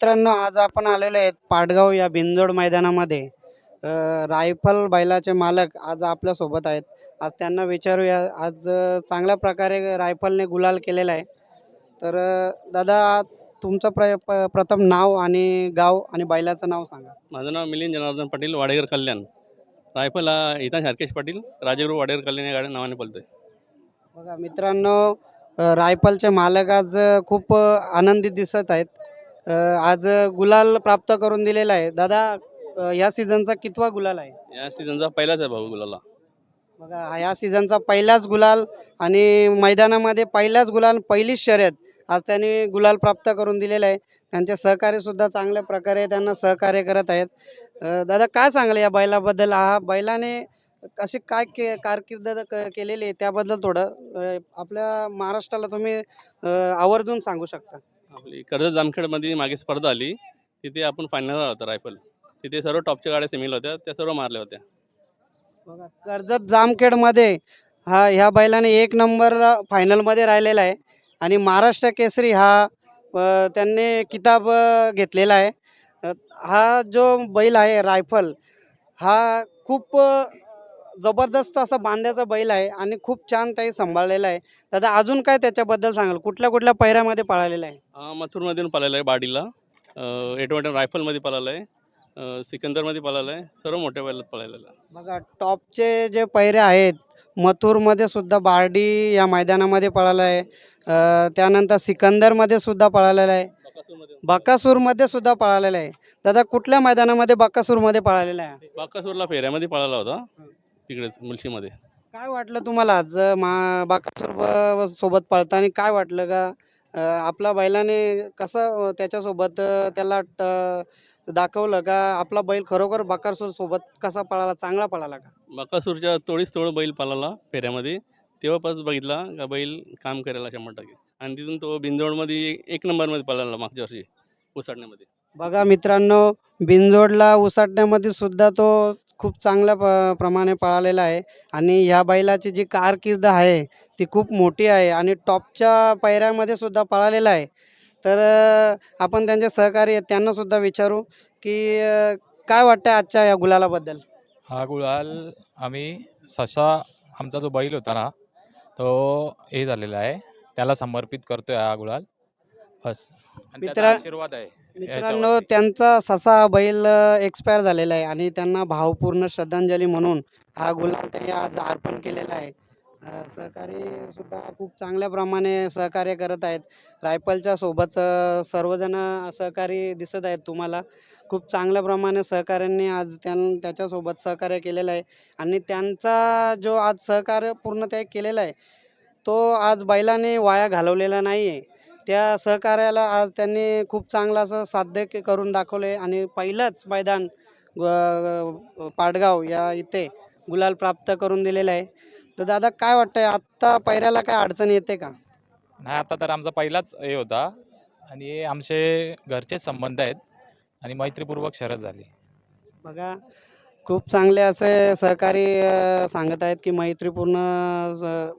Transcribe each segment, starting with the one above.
मित्रांनो आज आपण आलेलो आहेत पाटगाव या बिनजोड मैदानामध्ये. रायफल बैलाचे मालक आज आपल्यासोबत आहेत. आज त्यांना विचारूया आज चांगल्या प्रकारे रायफलने गुलाल केलेला आहे. तर दादा तुमचं प्र प- प्रथम नाव आणि गाव आणि बैलाचं नाव सांगा. माझं नाव मिलिंद जनार्दन पाटील वाडेकर कल्याण. रायफल हा इथं हरकेश पाटील राजगुरू वाडेकर कल्याण या गाड्या नावाने बोलतोय बघा मित्रांनो रायफलचे मालक आज खूप आनंदित दिसत आहेत. आज गुलाल प्राप्त करून दिलेला आहे. दादा या सीझनचा कितवा गुलाल आहे? या सीझनचा पहिलाच आहे भाऊ गुलाला. बघा हा या सीझनचा पहिलाच गुलाल आणि मैदानामध्ये पहिलाच गुलाल पहिलीच शर्यत. आज त्यांनी गुलाल प्राप्त करून दिलेला आहे. त्यांचे सहकारी सुद्धा चांगल्या प्रकारे त्यांना सहकार्य करत आहेत. दादा काय सांगाल या बैलाबद्दल? हा बैलाने अशी काय के कारकीर्द केलेली आहे? त्याबद्दल थोडं आपल्या महाराष्ट्राला तुम्ही आवर्जून सांगू शकता. आपली कर्जत जामखेडमध्ये मागे स्पर्धा आली तिथे आपण फायनल होता रायफल. तिथे सर्व टॉपच्या गाड्या सिमिल होत्या त्या सर्व मारल्या होत्या. बघा कर्जत जामखेडमध्ये हा ह्या बैलाने एक नंबर फायनलमध्ये राहिलेला आहे. आणि महाराष्ट्र केसरी हा त्यांनी किताब घेतलेला आहे. हा जो बैल आहे रायफल हा खूप जबरदस्त असा बांध्याचा बैल आहे आणि खूप छान काही सांभाळलेला आहे. दादा अजून काय त्याच्याबद्दल सांगाल? कुठल्या कुठल्या पैऱ्यामध्ये पळालेला आहे? मथुरमधून पळाला आहे बाडीला. एटोमॅटो रायफलमध्ये पळाला आहे. सिकंदरमध्ये पळाला आहे. सर्व मोठ्या बैलात पळालेला. बघा टॉपचे जे पैरे आहेत मथुरमध्ये सुद्धा बार्डी या मैदानामध्ये पळाला आहे. अ, त्यानंतर सिकंदरमध्ये सुद्धा पळालेला आहे. बाकासूरमध्ये. बकासूरमध्ये सुद्धा पळालेला आहे. दादा कुठल्या मैदानामध्ये बकासूरमध्ये पळालेला आहे? बाकासूरला फेऱ्यामध्ये पळाला होता. तिकडेच मुलशीमध्ये. काय वाटलं तुम्हाला आज मा बकासूर सोबत पळताना काय वाटलं का? अ, आपला बैलाने कसं त्याच्यासोबत अ, त्याला ट- दाखवलं का? आपला बैल खरोखर बकासूर सोबत कसा पळाला चांगला पळाला का? बाकासूरच्या तोडीस तोड बैल पळाला फेऱ्यामध्ये. तेव्हापासून बघितला का बैल काम करायला शंभर टक्के आणि तिथून तो बिंदोडमध्ये एक नंबरमध्ये पळाला मागच्या वर्षी उसाडण्यामध्ये बघा मित्रांनो बिनजोडला उसाटण्यामध्ये सुद्धा तो खूप चांगल्या प प्रमाणे पळालेला आहे. आणि ह्या बैलाची जी कारकीर्द आहे ती खूप मोठी आहे आणि टॉपच्या पायऱ्यामध्ये सुद्धा पळालेला आहे. तर आपण त्यांचे सहकारी आहेत त्यांना सुद्धा विचारू की काय वाटतं आजच्या या गुलालाबद्दल? हा गुलाल आम्ही ससा आमचा जो बैल होता ना तो हे झालेला आहे. त्याला समर्पित करतोय हा गुलाल. बस. आणि त्याचा मित्रा- आशीर्वाद आहे. मित्रांनो त्यांचा ससा बैल एक्सपायर झालेला आहे आणि त्यांना भावपूर्ण श्रद्धांजली म्हणून हा गुलाल त्यांनी आज अर्पण केलेला आहे. सहकारी सुद्धा खूप चांगल्या प्रमाणे सहकार्य करत आहेत. रायफलच्या सोबत सर्वजण सहकारी दिसत आहेत तुम्हाला. खूप चांगल्या प्रमाणे सहकाऱ्यांनी आज त्यां त्याच्यासोबत सहकार्य केलेलं आहे. आणि त्यांचा जो आज सहकार्य पूर्ण ते केलेला आहे तो आज बैलाने वाया घालवलेला नाही आहे त्या सहकार्याला आज त्यांनी खूप चांगलं असं साध्य के- करून दाखवले आणि पहिलंच मैदान ग- पाटगाव या इथे गुलाल प्राप्त करून दिलेलं आहे. तर दादा काय वाटतंय? आत्ता पैऱ्याला काय अडचण येते का? नाही आता तर आमचा पहिलाच हे होता आणि हे आमचे घरचेच संबंध आहेत आणि मैत्रीपूर्वक शरद झाली. बघा खूप चांगले असे सहकारी अ, सांगत आहेत की मैत्रीपूर्ण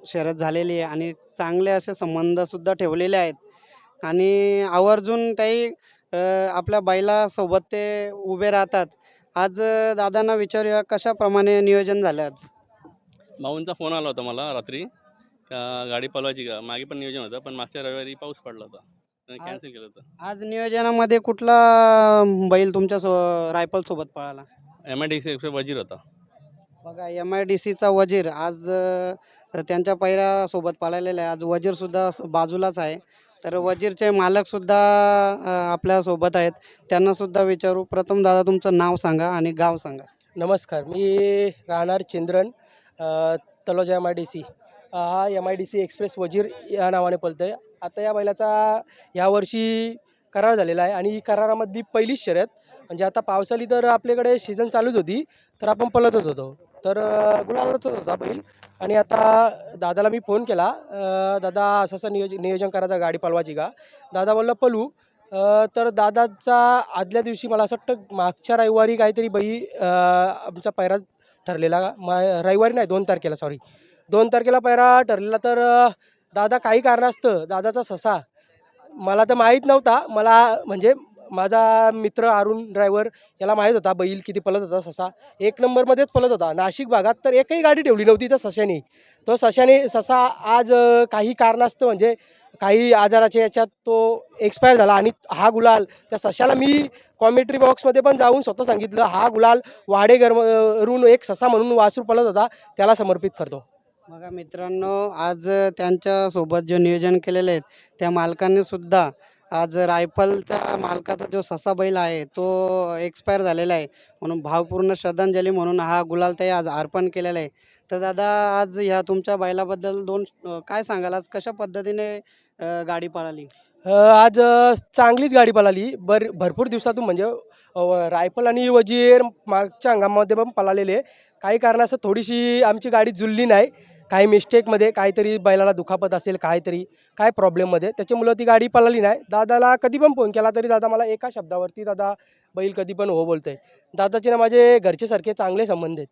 शर्यत झालेली आहे आणि चांगले असे संबंधसुद्धा ठेवलेले आहेत. आणि आवर्जून अ, आपल्या बैलासोबत ते उभे राहतात. आज दादांना विचारूया कशाप्रमाणे नियोजन झालं आज? भाऊंचा फोन आला होता मला रात्री. का गाडी पळवायची का मागे पण नियोजन होतं पण मागच्या रविवारी पाऊस पडला होता. त्याने आज- कॅन्सल केलं होतं. आज नियोजनामध्ये कुठला बैल तुमच्या सो रायफल सोबत पळाला? M I D C Wazir होता. बघा एम आय डी सीचा वजीर. आज अ, त्यांच्या पैऱ्यासोबत पळालेला आहे. आज वजीरसुद्धा स- बाजूलाच आहे. तर वजीरचे मालकसुद्धा आपल्यासोबत आहेत. त्यांनासुद्धा विचारू. प्रथम दादा तुमचं नाव सांगा आणि गाव सांगा. नमस्कार. मी राहणार Chandran Taloja M I D C हा M I D C express Wazir या नावाने पळतो आहे आता या बैलाचा यावर्षी करार झालेला आहे आणि ही करारामधली पहिलीच शर्यत. म्हणजे आता पावसाळी तर आपल्याकडे सीझन चालूच होती तर आपण पळतच होतो. तर अ, होता बैल. आणि आता दादाला मी फोन केला. दादा असं असं नियोजन नियोजन करायचं गाडी पळवायची का? दादा बोलला पलू. तर दादाचा आदल्या दिवशी मला असं वाटतं मागच्या रविवारी काहीतरी बाई आमचा पैरा ठरलेला मा रविवारी नाही दोन तारखेला सॉरी दोन तारखेला पैरा ठरलेला. तर दादा काही कारणास्तव दादाचा ससा. मला तर माहीत नव्हता. मला म्हणजे माझा मित्र अरुण ड्रायव्हर याला माहीत होता बैल किती पळत होता ससा. एक नंबरमध्येच पळत होता. नाशिक भागात तर एकही गाडी ठेवली नव्हती त्या सशाने. तो सशाने ससा आज काही कारणास्तव म्हणजे काही आजाराच्या याच्यात तो एक्सपायर झाला आणि हा गुलाल त्या सशाला मी कॉमेंट्री बॉक्समध्ये पण जाऊन स्वतः सांगितलं हा गुलाल वाडेगरवरून एक ससा म्हणून वासरू पळत होता त्याला समर्पित करतो. बघा मित्रांनो आज त्यांच्यासोबत जे नियोजन केलेले आहेत त्या मालकांनी सुद्धा आज रायफलच्या मालकाचा जो ससा बैल आहे तो एक्सपायर झालेला आहे. म्हणून भावपूर्ण श्रद्धांजली म्हणून हा गुलाल ते आज अर्पण केलेला आहे. तर दादा आज ह्या तुमच्या बैलाबद्दल दोन काय सांगाल? आज कशा पद्धतीने गाडी पळाली? अ, आज अ, चांगलीच गाडी पळाली. बर भरपूर दिवसातून म्हणजे अ, रायफल आणि वजीर मागच्या हंगामामध्ये पण पळालेले. काही कारणास्तव थोडीशी आमची गाडी जुळली नाही. काही मिस्टेकमध्ये काहीतरी बैलाला दुखापत असेल काहीतरी काय प्रॉब्लेममध्ये त्याच्यामुळं ती गाडी पळाली नाही. दादाला कधी पण फोन केला तरी दादा मला एका शब्दावरती दादा बैल कधी पण हो बोलतोय. दादाचे ना माझे घरचेसारखे चांगले संबंध आहेत.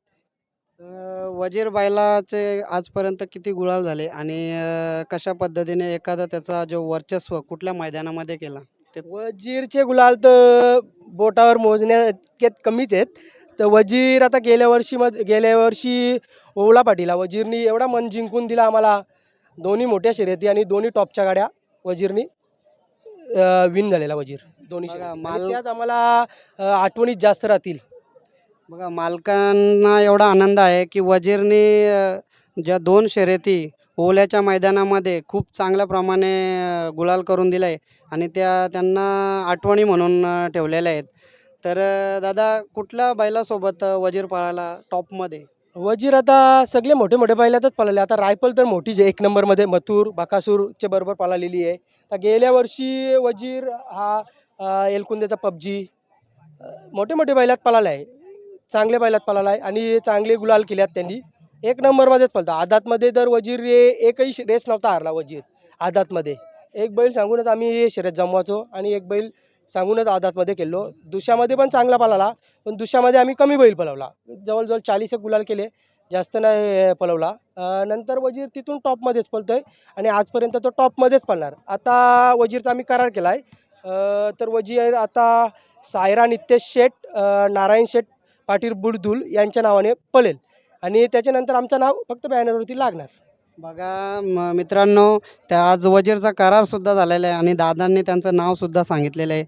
वजीर बैलाचे आजपर्यंत किती गुलाल झाले आणि कशा पद्धतीने एखादा त्याचा जो वर्चस्व कुठल्या मैदानामध्ये केला? वजीरचे गुलाल तर बोटावर मोजण्या इतक्यात कमीच आहेत. तर वजीर आता गेल्या वर्षी मध गेल्या वर्षी ओवला पाटीला वजीरनी एवढा मन जिंकून दिला आम्हाला. दोन्ही मोठ्या शर्यती आणि दोन्ही टॉपच्या गाड्या वजीरनी विन झालेला वजीर दोन्ही बघा, शर्यती. माल- आणि त्याच आम्हाला अ, आठवणीत जास्त राहतील. बघा मालकांना एवढा आनंद आहे की वजीरने अ, ज्या दोन शर्यती ओल्याच्या मैदानामध्ये खूप चांगल्या प्रमाणे अ, गुलाल करून दिला आहे आणि त्या त्यांना आठवणी म्हणून अ, ठेवलेल्या आहेत. तर दादा कुठल्या बैलासोबत वजीर पळाला टॉपमध्ये? वजीर आता सगळे मोठे मोठे बैलातच पळाले. आता रायफल तर मोठीच आहे एक नंबरमध्ये मथुर बाकासूरच्या बरोबर पळालेली आहे. तर गेल्या वर्षी वजीर हा अ, एलकुंदेचा पबजी मोठे मोठे बैलात पळाला आहे. चांगल्या बैलात पळाला आहे आणि चांगले गुलाल केल्यात त्यांनी. एक नंबरमध्येच पळतो. आदातमध्ये तर वजीर हे एकही श- रेस नव्हता हारला वजीर आदातमध्ये एक बैल सांगूनच आम्ही हे शर्यत जमवायचो आणि एक बैल सांगूनच आदातमध्ये केलो. दुशामध्ये पण चांगला पळाला पण दुशामध्ये आम्ही कमी बैल पळवला. जवळजवळ चाळीस एक गुलाल केले जास्त नाही पळवला. नंतर वजीर तिथून टॉपमध्येच पळतोय आणि आजपर्यंत तो टॉपमध्येच पळणार. आता वजीरचा आम्ही करार केला आहे तर वजीर आता सायरा नितेश शेठ नारायण शेठ पाटील बुडदुल यांच्या नावाने पळेल. आणि त्याच्यानंतर आमचं नाव फक्त बॅनरवरती लागणार. बघा म- मित्रांनो त्या आज वजीरचा करारसुद्धा झालेला आहे आणि दादांनी त्यांचं नावसुद्धा सांगितलेलं आहे.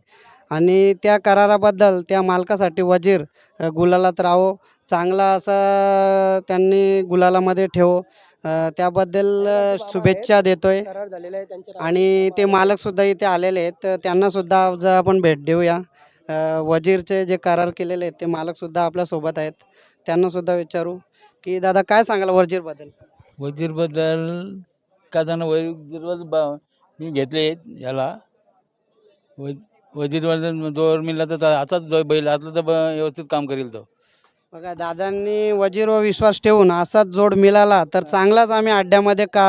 आणि त्या कराराबद्दल त्या मालकासाठी वजीर गुलालात राहो. चांगला असा त्यांनी गुलालामध्ये ठेवो. त्याबद्दल शुभेच्छा देतोय. आणि ते मालकसुद्धा इथे आलेले आहेत. तर त्यांनासुद्धा आज आपण भेट देऊया. वजीरचे जे करार केलेले आहेत ते मालकसुद्धा आपल्यासोबत आहेत. त्यांनासुद्धा विचारू. की दादा काय सांगाल वजीरबद्दल? वजीरबद्दल का जाणं वजीर बा मी घेतले याला. वज वजीरबद्दल जोर मिळला तर असाच जो बैल असला तर ब- व्यवस्थित काम करेल तो. बघा दादांनी वजीरवर विश्वास ठेवून असाच जोड मिळाला तर चांगलाच आम्ही अड्ड्यामध्ये का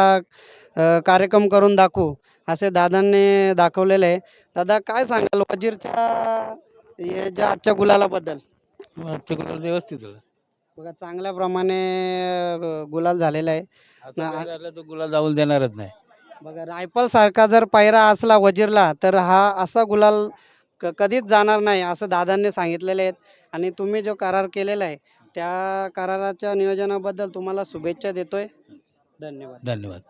अ, कार्यक्रम करून दाखवू असे दादांनी दाखवलेले आहे. दादा काय सांगाल वजीरच्या ज्या आजच्या गुलालाबद्दल? आजच्या गुलाल व्यवस्थित झालं. बघा चांगल्या प्रमाणे अ, गुलाल झालेला आहे. असं तर गुलाल जाऊन देणारच नाही. बघा रायफल सारखा जर पायरा असला वजीरला तर हा असा गुलाल क कधीच जाणार नाही असं दादांनी सांगितलेले आहेत. आणि तुम्ही जो करार केलेला आहे त्या कराराच्या नियोजनाबद्दल तुम्हाला शुभेच्छा देतोय. धन्यवाद. धन्यवाद.